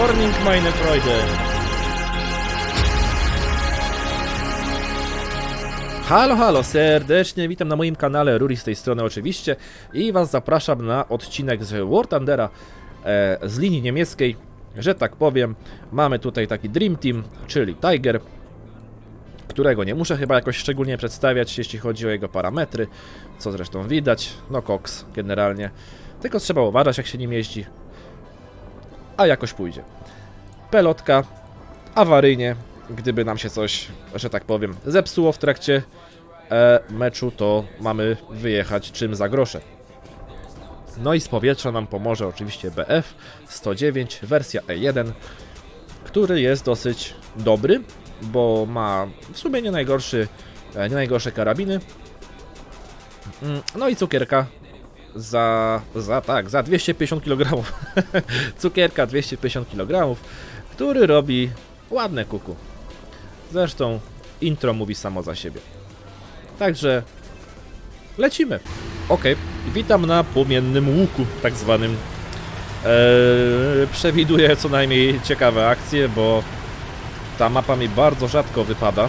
Morning, meine Freude. Halo, halo, serdecznie witam na moim kanale, Ruri z tej strony oczywiście i Was zapraszam na odcinek z War Thundera e, z linii niemieckiej, że tak powiem. Mamy tutaj taki Dream Team, czyli Tiger, którego nie muszę chyba jakoś szczególnie przedstawiać, jeśli chodzi o jego parametry, co zresztą widać, no Cox generalnie. Tylko trzeba uważać jak się nim jeździ, a jakoś pójdzie. Pelotka, awaryjnie, gdyby nam się coś, że tak powiem, zepsuło w trakcie e, meczu, to mamy wyjechać czym za grosze. No i z powietrza nam pomoże oczywiście BF 109 wersja E1, który jest dosyć dobry, bo ma w sumie nie najgorszy, e, nie najgorsze karabiny. Mm, No i cukierka za, za tak, za 250 kg. cukierka 250 kg, który robi ładne kuku. Zresztą intro mówi samo za siebie. Także lecimy. Ok, witam na płomiennym łuku, tak zwanym. Eee, przewiduję co najmniej ciekawe akcje, bo ta mapa mi bardzo rzadko wypada.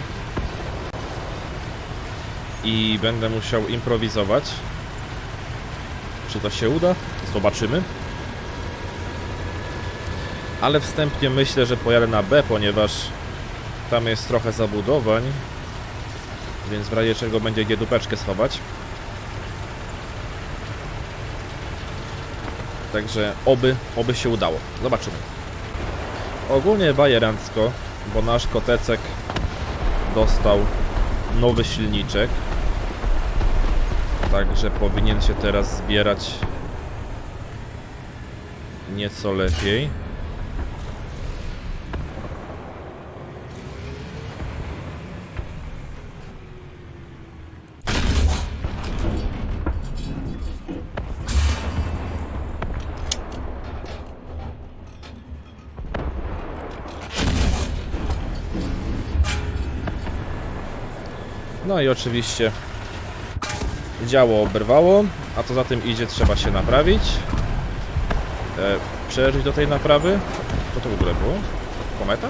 I będę musiał improwizować. Czy to się uda? Zobaczymy. Ale wstępnie myślę, że pojadę na B, ponieważ tam jest trochę zabudowań. Więc w razie czego będzie gdzie dupeczkę schować. Także oby, oby się udało. Zobaczymy. Ogólnie bajerancko, bo nasz kotecek dostał nowy silniczek. Także powinien się teraz zbierać nieco lepiej. No i oczywiście działo oberwało, a co za tym idzie trzeba się naprawić. E, przeżyć do tej naprawy. Co to w ogóle było? Kometa?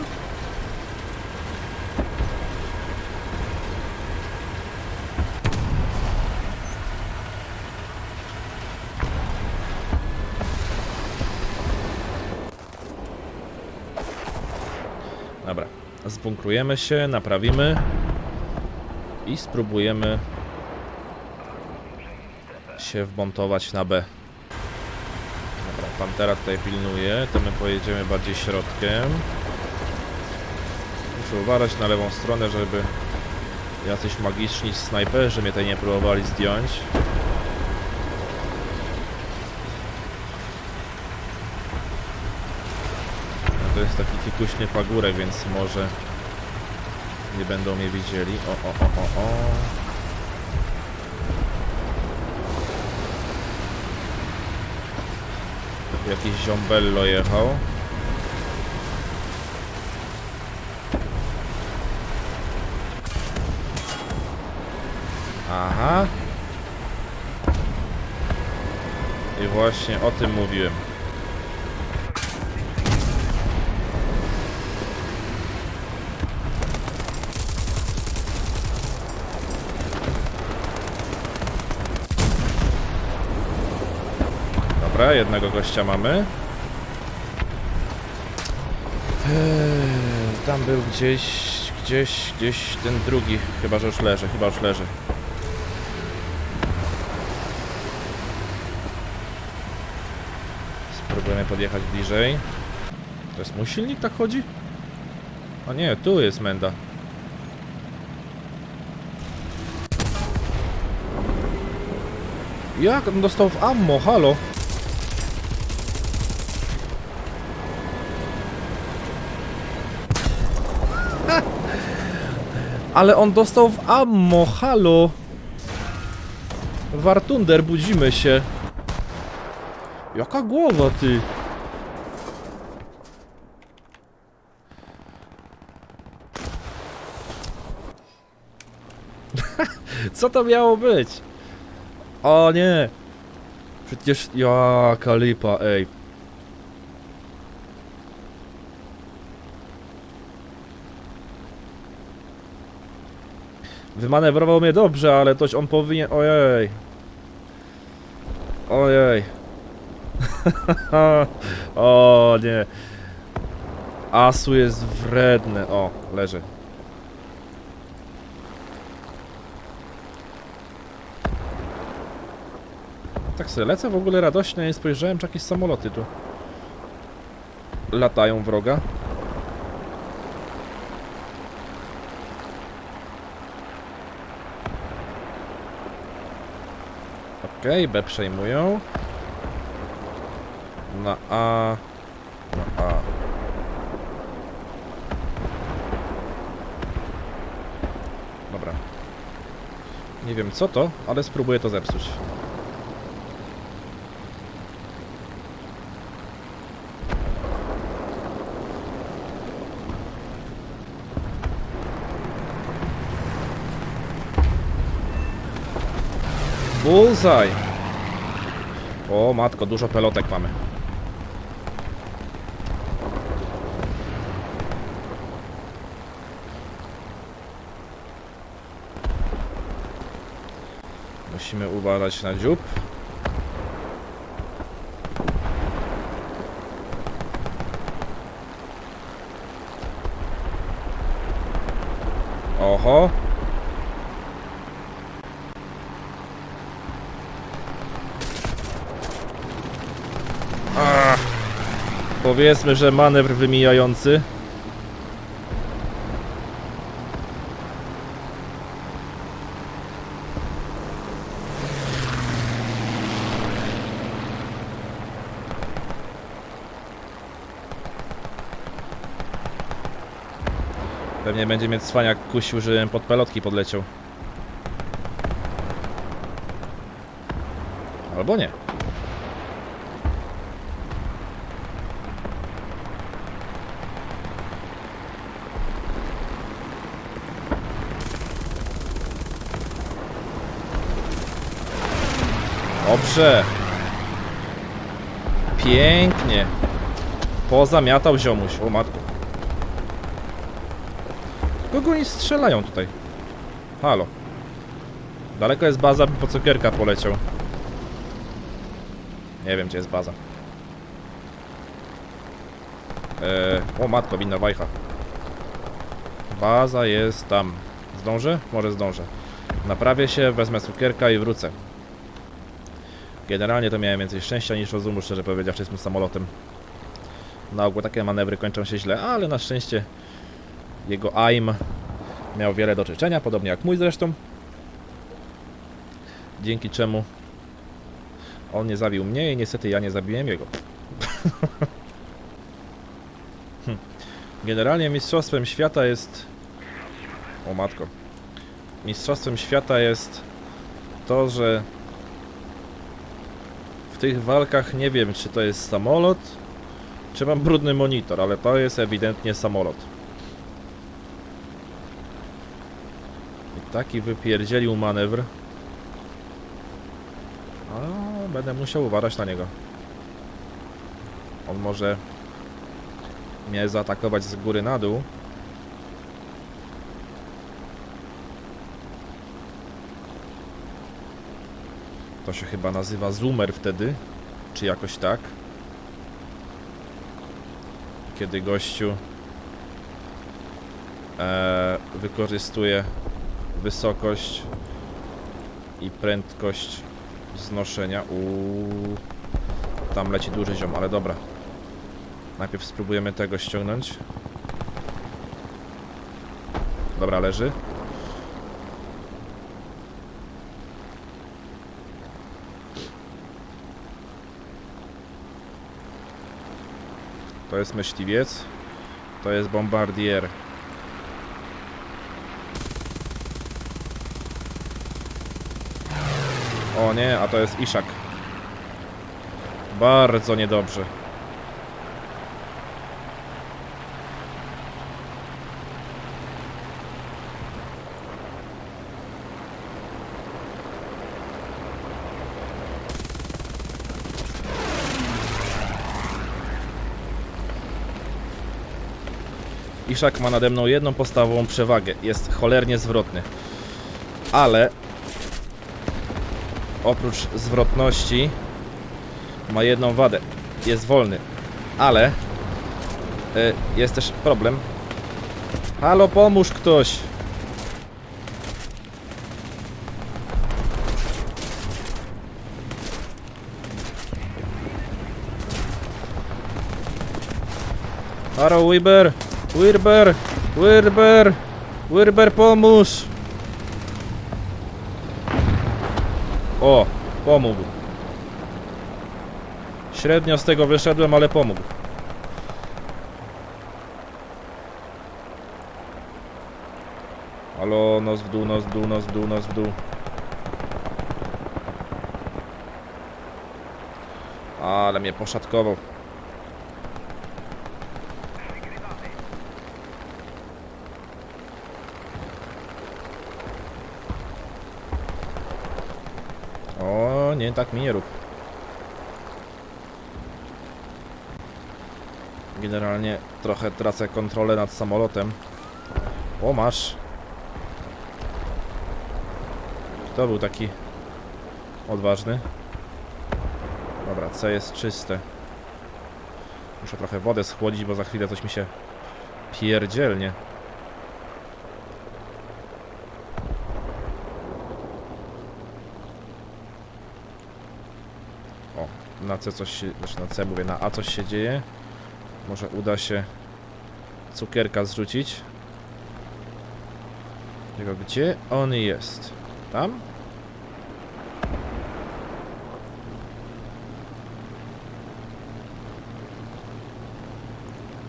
Dobra, zbunkrujemy się, naprawimy i spróbujemy się wmontować na B. Dobra, Pantera tutaj pilnuje, to my pojedziemy bardziej środkiem. Muszę uważać na lewą stronę, żeby jacyś magiczni snajperzy mnie tutaj nie próbowali zdjąć. No to jest taki fikuśny pagórek, więc może nie będą mnie widzieli. O, o, o, o, o. Jakiś ziombello jechał. Aha. I właśnie o tym mówiłem. Dobra, jednego gościa mamy. Eee, tam był gdzieś, gdzieś, gdzieś ten drugi. Chyba, że już leży, chyba już leży. Spróbujemy podjechać bliżej. To jest mój silnik, tak chodzi? O nie, tu jest Menda. Jak on dostał w ammo, halo? Ale on dostał w ammo, halo! Wartunder, budzimy się. Jaka głowa, ty? Co to miało być? O nie! Przecież jaka lipa, ej. Wymanewrował mnie dobrze, ale toś on powinien... Ojej. Ojej. o nie. Asu jest wredny. O, leży. Tak sobie lecę w ogóle radośnie, nie spojrzałem, czy jakieś samoloty tu latają wroga. B przejmują. Na A. Na A. Dobra. Nie wiem co to, ale spróbuję to zepsuć. Bullseye! O matko, dużo pelotek mamy. Musimy uważać na dziób. Oho, powiedzmy, że manewr wymijający. Pewnie będzie mnie cwaniak kusił, żebym pod pelotki podleciał. Albo nie. Dobrze. Pięknie. Pozamiatał ziomuś. O matko. Kogo oni strzelają tutaj? Halo. Daleko jest baza, by po cukierka poleciał. Nie wiem, gdzie jest baza. Eee, o matko, winna wajcha. Baza jest tam. Zdążę? Może zdążę. Naprawię się, wezmę cukierka i wrócę. Generalnie to miałem więcej szczęścia niż rozumu, szczerze powiedziawszy, z tym samolotem. Na ogół takie manewry kończą się źle, ale na szczęście jego aim miał wiele do życzenia, podobnie jak mój zresztą. Dzięki czemu on nie zabił mnie i niestety ja nie zabiłem jego. Hm. Generalnie mistrzostwem świata jest... O matko. Mistrzostwem świata jest to, że w tych walkach nie wiem, czy to jest samolot, czy mam brudny monitor, ale to jest ewidentnie samolot. I taki wypierdzielił manewr. A, będę musiał uważać na niego. On może mnie zaatakować z góry na dół. To się chyba nazywa zoomer wtedy, czy jakoś tak. Kiedy gościu e, wykorzystuje wysokość i prędkość znoszenia. Uuu, tam leci duży ziom, ale dobra. Najpierw spróbujemy tego ściągnąć. Dobra, leży. To jest myśliwiec. To jest bombardier. O nie, a to jest Iszak. Bardzo niedobrze. Iszak ma nade mną jedną podstawową przewagę. Jest cholernie zwrotny. ale oprócz zwrotności ma jedną wadę. Jest wolny, ale y, jest też problem. Halo, pomóż ktoś! Halo, Wiber! Wirber! Wirber! Wirber, pomóż! O, pomógł. Średnio z tego wyszedłem, ale pomógł. Halo, nos w dół, nos w dół, nos w dół, nos w dół. Ale mnie poszatkował. O, nie, tak mi nie rób. Generalnie trochę tracę kontrolę nad samolotem. O, masz. Kto był taki odważny? Dobra, C jest czyste. Muszę trochę wodę schłodzić, bo za chwilę coś mi się pierdzielnie. O, na C coś się, znaczy na C mówię, na A coś się dzieje. Może uda się cukierka zrzucić. Tylko gdzie on jest? Tam?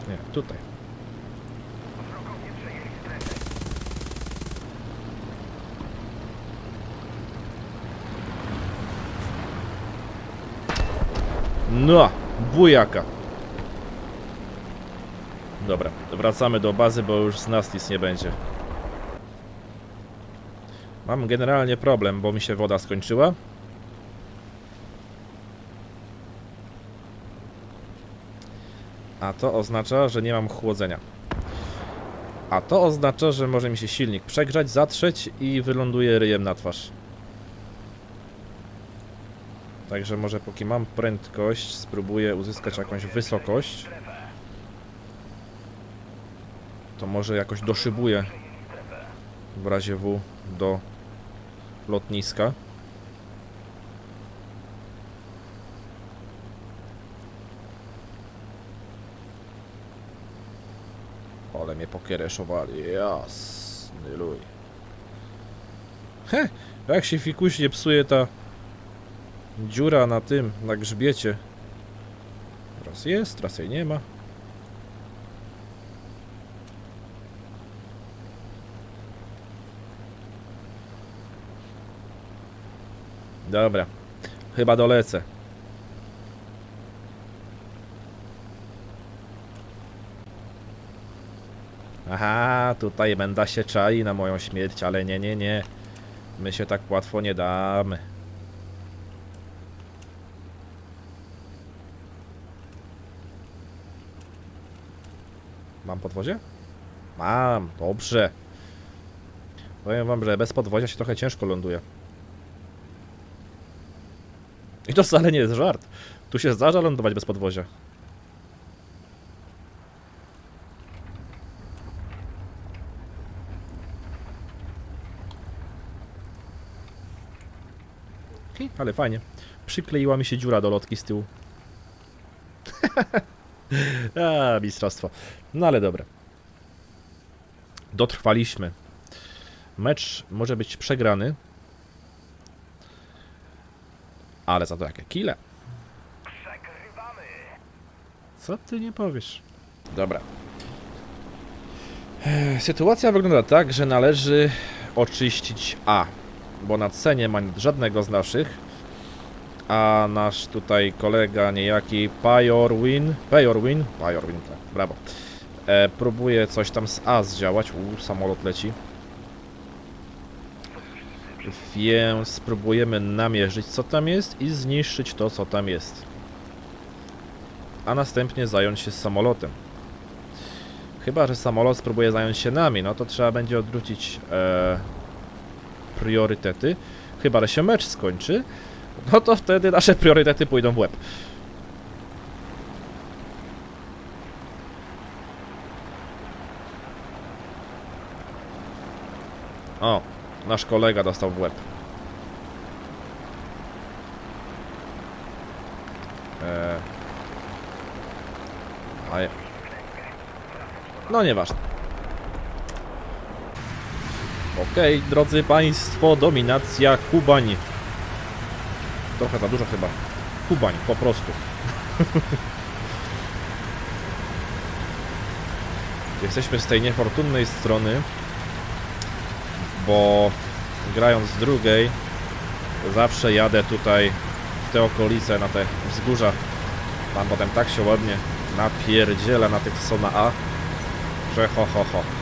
Nie, tutaj. No, bujaka. Dobra, wracamy do bazy, bo już z nas nic nie będzie. Mam generalnie problem, bo mi się woda skończyła. A to oznacza, że nie mam chłodzenia. A to oznacza, że może mi się silnik przegrzać, zatrzeć i wyląduje ryjem na twarz. Także może póki mam prędkość, spróbuję uzyskać jakąś wysokość. To może jakoś doszybuję w razie W do lotniska. Ale mnie pokiereszowali, jasny luj. He, jak się fikuśnie psuje ta dziura na tym, na grzbiecie. Raz jest, raz jej nie ma. Dobra, chyba dolecę. Aha, tutaj będę się czai na moją śmierć, ale nie, nie, nie. My się tak łatwo nie damy. Mam podwozie? Mam, dobrze. Powiem wam, że bez podwozia się trochę ciężko ląduje. I to wcale nie jest żart. Tu się zdarza lądować bez podwozia. Ale fajnie. Przykleiła mi się dziura do lotki z tyłu. A, mistrzostwo. No ale dobra. Dotrwaliśmy. Mecz może być przegrany. Ale za to jakie kile. Co ty nie powiesz? Dobra. Ech, Sytuacja wygląda tak, że należy oczyścić A, bo na C nie ma żadnego z naszych, a nasz tutaj kolega niejaki Pajorwin, Pajorwin, Pajorwin, tak, brawo, e, próbuje coś tam z A zdziałać, u samolot leci, więc spróbujemy namierzyć co tam jest i zniszczyć to co tam jest. A następnie zająć się samolotem. Chyba, że samolot spróbuje zająć się nami, no to trzeba będzie odwrócić e, priorytety. Chyba, że się mecz skończy. No to wtedy nasze priorytety pójdą w łeb. O, nasz kolega dostał w łeb. Eee. A je... No nieważne. Okej, drodzy Państwo, dominacja Kubań. Trochę za dużo chyba. Kubań, po prostu. Jesteśmy z tej niefortunnej strony, bo grając z drugiej, zawsze jadę tutaj w te okolice, na te wzgórza. Tam potem tak się ładnie napierdziela na tych, co na A, że ho, ho, ho.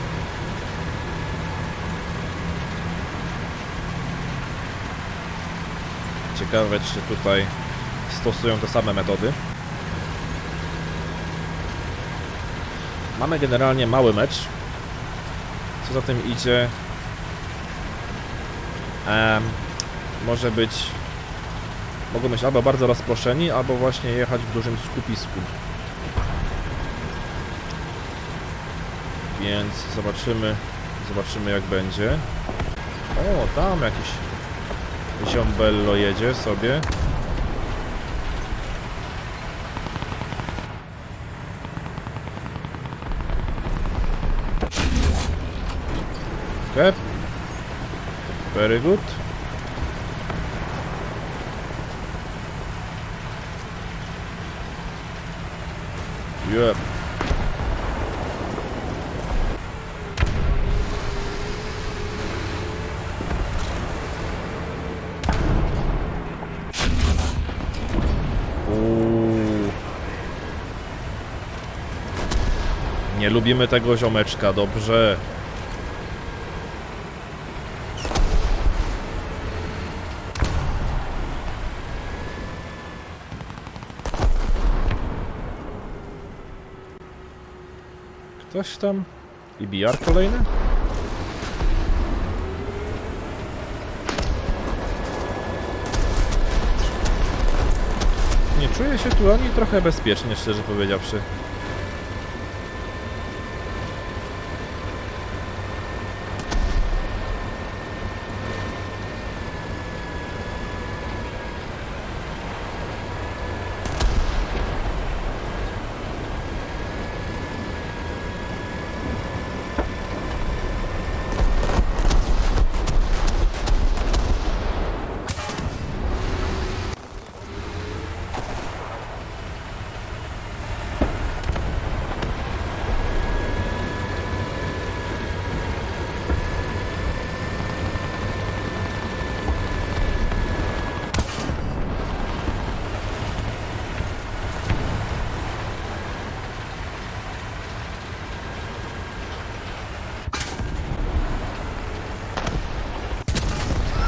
Ciekawe, czy tutaj stosują te same metody. Mamy generalnie mały mecz. Co za tym idzie? Może być... Mogą być albo bardzo rozproszeni, albo właśnie jechać w dużym skupisku. Więc zobaczymy, zobaczymy jak będzie. O, tam jakiś ziombello jedzie sobie. Okay. Very good. Yep. Lubimy tego ziomeczka, dobrze. Ktoś tam? I BR kolejny? Nie czuję się tu ani trochę bezpiecznie, szczerze powiedziawszy.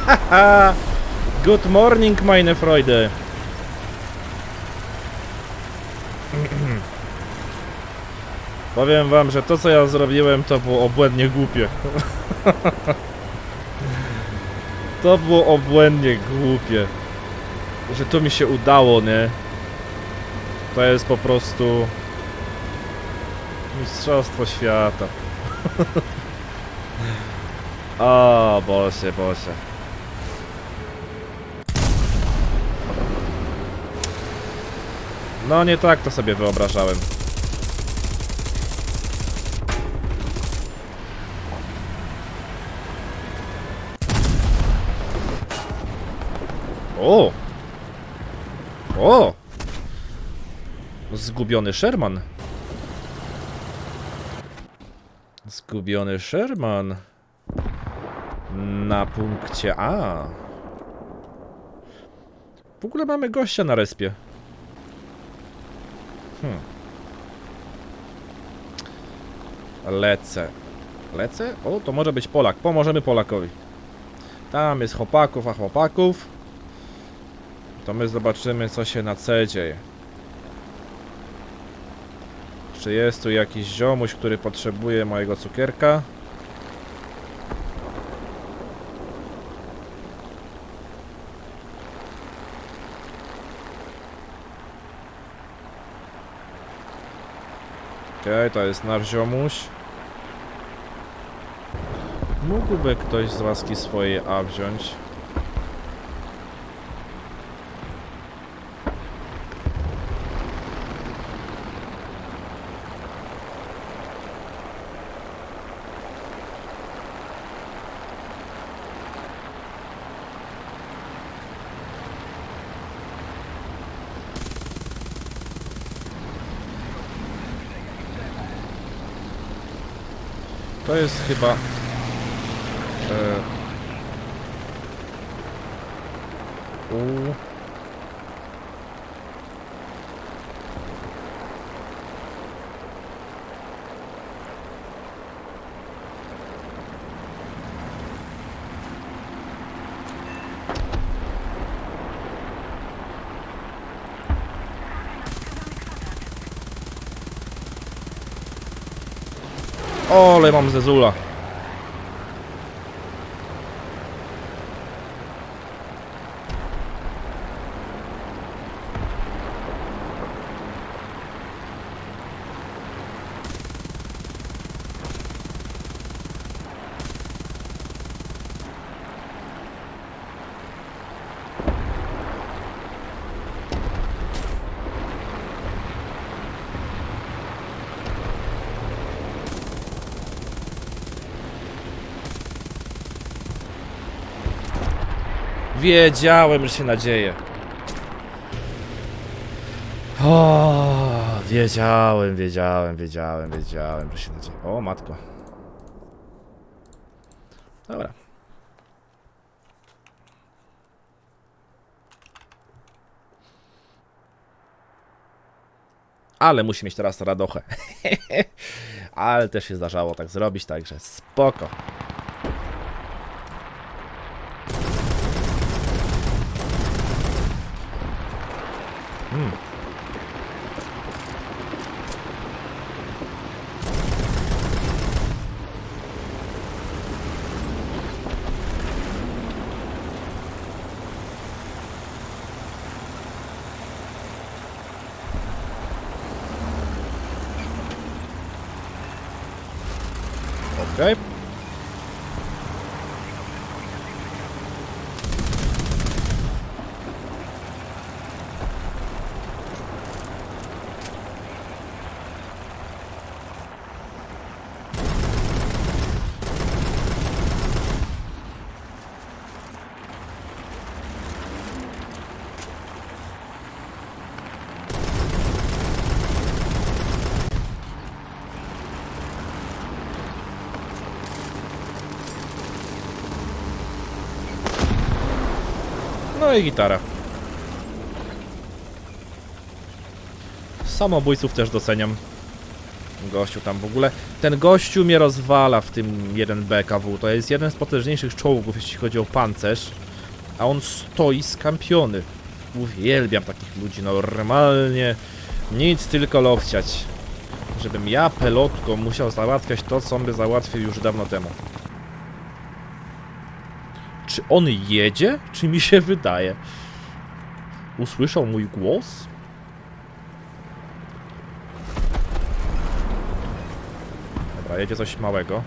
Good morning, meine Freude! Powiem wam, że to co ja zrobiłem to było obłędnie głupie. to było obłędnie głupie. Że to mi się udało, nie? To jest po prostu... Mistrzostwo świata. o, Boże, Boże. No nie tak to sobie wyobrażałem. O! O! Zgubiony Sherman. Zgubiony Sherman. Na punkcie A. W ogóle mamy gościa na respie. Hmm. Lecę. Lecę? O, to może być Polak. Pomożemy Polakowi. Tam jest chłopaków, a chłopaków. To my zobaczymy, co się na C dzieje. Czy jest tu jakiś ziomuś, który potrzebuje mojego cukierka? Okej, to jest nasz ziomuś. Mógłby ktoś z łaski swojej A wziąć. To jest chyba... E, u... Ole, mam zezula. Wiedziałem, że się nadzieje. O, wiedziałem, wiedziałem, wiedziałem, wiedziałem, że się nadzieje. O, matko. Dobra. Ale musi mieć teraz radochę. Ale też się zdarzało tak zrobić, także spoko. Okej. No i gitara. Samobójców też doceniam. Gościu tam w ogóle. Ten gościu mnie rozwala w tym 1 BKW. To jest jeden z potężniejszych czołgów, jeśli chodzi o pancerz. A on stoi skampiony. Uwielbiam takich ludzi. Normalnie nic tylko lowciać. Żebym ja pelotką musiał załatwiać to, co on by załatwił już dawno temu. Czy on jedzie? Czy mi się wydaje? Usłyszał mój głos? Dobra, jedzie coś małego.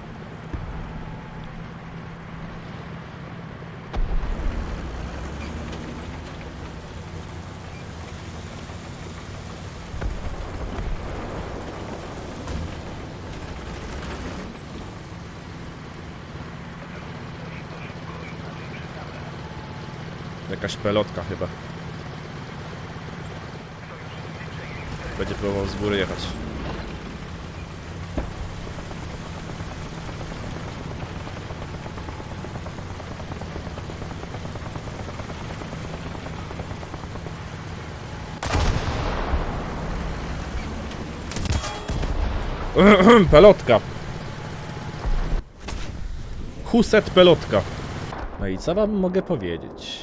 Jakaś pelotka chyba. Będzie próbował z góry jechać. Pelotka. Huset pelotka. No i co wam mogę powiedzieć?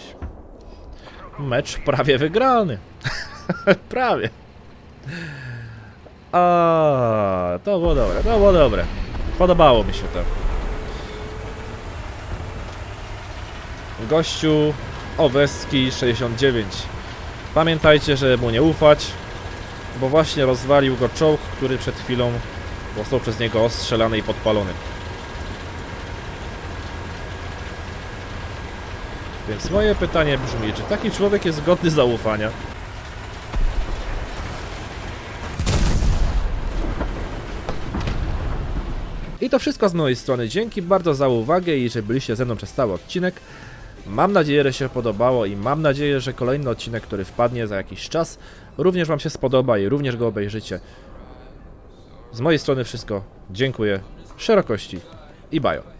Mecz prawie wygrany. prawie. A, to było dobre, to było dobre. Podobało mi się to. Gościu Oweski 69. Pamiętajcie, żeby mu nie ufać. bo właśnie rozwalił go czołg, który przed chwilą został przez niego ostrzelany i podpalony. Więc moje pytanie brzmi, czy taki człowiek jest godny zaufania? I to wszystko z mojej strony. Dzięki bardzo za uwagę i że byliście ze mną przez cały odcinek. Mam nadzieję, że się podobało i mam nadzieję, że kolejny odcinek, który wpadnie za jakiś czas, również Wam się spodoba i również go obejrzycie. Z mojej strony wszystko. Dziękuję. Szerokości i bajo.